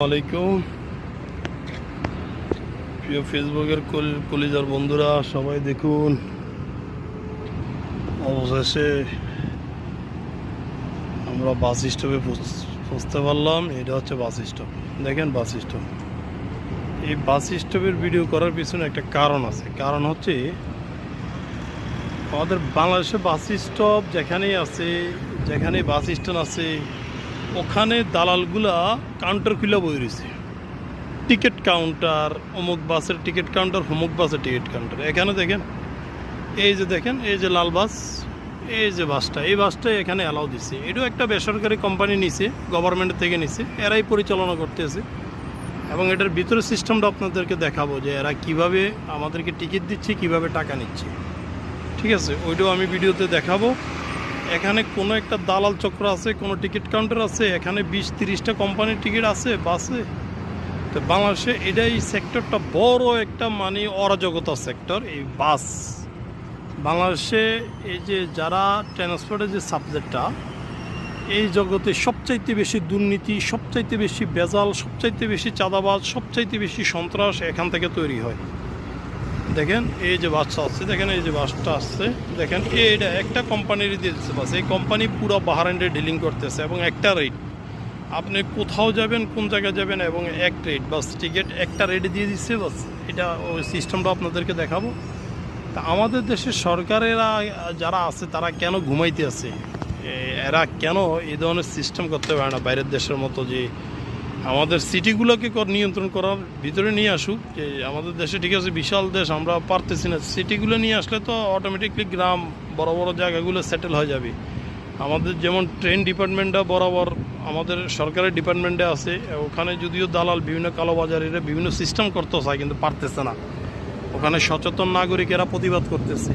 আলাইকুম। প্রিয় ফেসবুকের কল- কলিজার বন্ধুরা, সবাই দেখুন। অবশেষে আমরা বাস স্টপে পৌঁছতে পারলাম। এটা হচ্ছে বাস স্টপ। দেখেন বাস স্টপ। এই বাস স্টপের ভিডিও করার পিছনে একটা কারণ আছে। কারণ হচ্ছে, আমাদের বাংলাদেশে বাস স্টপ যেখানেই আছে যেখানে বাস স্ট্যান্ড আছে ওখানে দালালগুলা কাউন্টার খুলে বই রয়েছে। টিকিট কাউন্টার অমুক বাসের টিকিট কাউন্টার অমুক বাসের টিকিট কাউন্টার এখানে দেখেন, এই যে দেখেন, এই যে লাল বাস, এই যে বাসটা, এই বাসটা এখানে অ্যালাউ দিছে। এটাও একটা বেসরকারি কোম্পানি নিছে গভর্নমেন্ট থেকে নিছে, এরাই পরিচালনা করতেছে। এবং এটার ভিতরে সিস্টেমটা আপনাদেরকে দেখাবো যে এরা কীভাবে আমাদেরকে টিকিট দিচ্ছে, কীভাবে টাকা নিচ্ছে। ঠিক আছে, ওইটাও আমি ভিডিওতে দেখাবো। এখানে কোনো একটা দালাল চক্র আছে, কোনো টিকিট কাউন্টার আছে, এখানে বিশ তিরিশটা কোম্পানির টিকিট আছে, বাসে তো বাংলাদেশে এটাই সেক্টরটা বড় একটা মানে অরাজকতা সেক্টর, এই বাস। বাংলাদেশে এই যে যারা ট্রান্সপোর্টের যে সাবজেক্টটা, এই জগতে সবচাইতে বেশি দুর্নীতি, সবচাইতে বেশি বেজাল, সবচাইতে বেশি চাঁদাবাজ, সবচাইতে বেশি সন্ত্রাস এখান থেকে তৈরি হয়। দেখেন, এই যে বাসটা আসছে, দেখেন এই যে বাসটা আসছে। দেখেন, এইটা একটা কোম্পানিরই দিয়ে দিচ্ছে বাস, এই কোম্পানি পুরো বাহারাইন্ডে ডিলিং করতেছে এবং একটা রেট আপনি কোথাও যাবেন, কোন জায়গায় যাবেন এবং এক রেট বাস টিকিট একটা রেট দিয়ে দিচ্ছে, বাস। এটা ওই সিস্টেমটা আপনাদেরকে দেখাবো। তা আমাদের দেশের সরকারেরা যারা আছে, তারা কেন ঘুমাইতে আছে এরা কেন এই ধরনের সিস্টেম করতে পারে না বাইরের দেশের মতো যে আমাদের সিটিগুলোকে কর- নিয়ন্ত্রণ করার ভিতরে নিয়ে আসুক, যে আমাদের দেশে ঠিক আছে, বিশাল দেশ, আমরা পারতেছি না। সিটিগুলো নিয়ে আসলে তো অটোমেটিকলি গ্রাম, বড় বড় জায়গাগুলো সেটেল হয়ে যাবে। আমাদের যেমন ট্রেন ডিপার্টমেন্টটা বরাবর আমাদের সরকারের ডিপার্টমেন্টে আছে, ওখানে যদিও দালাল, বিভিন্ন কালোবাজারিরা বিভিন্ন সিস্টেম করতে চায় কিন্তু পারতেছে না। ওখানে সচেতন নাগরিকেরা প্রতিবাদ করতেছে।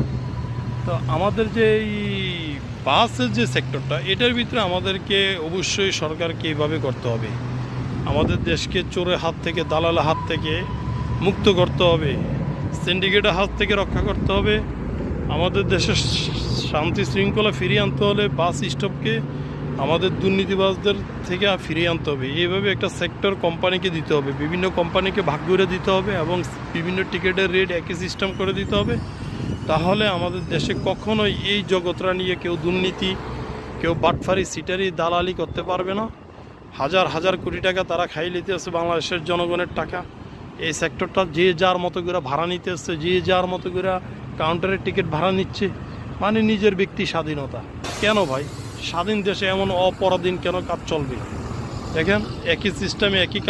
তো আমাদের যে এই বাসের যে সেক্টরটা এটার ভিতরে আমাদেরকে অবশ্যই সরকারকে এইভাবে করতে হবে। আমাদের দেশকে চোরের হাত থেকে, দালালের হাত থেকে মুক্ত করতে হবে সিন্ডিকেটের হাত থেকে রক্ষা করতে হবে। আমাদের দেশের শান্তি শৃঙ্খলা ফিরিয়ে আনতে হলে বাস স্টপকে আমাদের দুর্নীতিবাজদের থেকে ফিরিয়ে আনতে হবে। এইভাবে একটা সেক্টর কোম্পানিকে দিতে হবে, বিভিন্ন কোম্পানিকে ভাগ করে দিতে হবে এবং বিভিন্ন টিকিটের রেট একই সিস্টেম করে দিতে হবে। তাহলে আমাদের দেশে কখনোই এই জগৎরা নিয়ে কেউ দুর্নীতি, কেউ বাটফারি, সিটারি, দালালি করতে পারবে না। হাজার হাজার কোটি টাকা তারা খাই নিতে আসছে বাংলাদেশের জনগণের টাকা। এই সেক্টরটা যে যার মতো করে ভাড়া নিতে আসছে যে যার মতো করে কাউন্টারের টিকিট ভাড়া নিচ্ছে মানে নিজের ব্যক্তি স্বাধীনতা। কেন ভাই? স্বাধীন দেশে এমন অপরাধীন কেন কাজ চলবে? দেখেন, একই সিস্টেমে একই